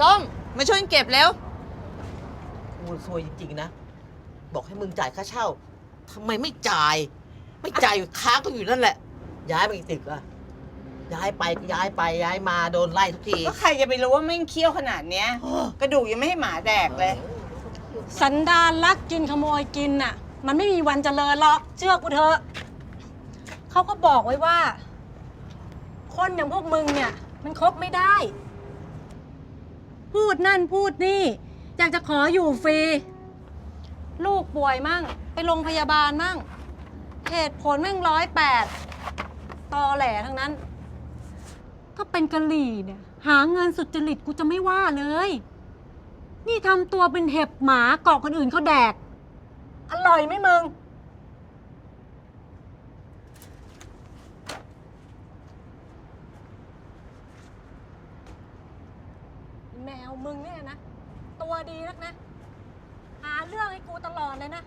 ส้มมาช่วยเก็บแล้วกูซวยจริงๆนะ บอกให้มึงจ่ายค่าเช่าทำไมไม่จ่าย ไม่จ่ายอยู่ค้างก็อยู่นั่นแหละ ย้ายไปอีกตึกอะย้ายไปก็ย้ายไปย้ายมาโดนไล่ทุกทีก็ใครจะไปรู้ว่าแม่งเคี้ยวขนาดเนี้ย กระดูกยังไม่ให้หมาแดกเลย สันดานลักกินขโมยกินน่ะ มันไม่มีวันเจริญหรอกเชื่อกูเถอะเขาก็บอกไว้ว่า คนอย่างพวกมึงเนี่ย มันคบไม่ได้ พูดนั่นพูดนี่ อยากจะขออยู่ฟรี ลูกป่วยมั่ง ไปโรงพยาบาลมั่งเหตุผลแม่งร้อยแปดตอแหลทั้งนั้นก็เป็นกะหรี่เนี่ย หาเงินสุจริตกูจะไม่ว่าเลย นี่ทำตัวเป็นเห็บหมาเกาะคนอื่นเขาแดก อร่อยไหมมึง แมวมึงเนี่ยนะ ตัวดีนักนะ หาเรื่องให้กูตลอดเลยนะ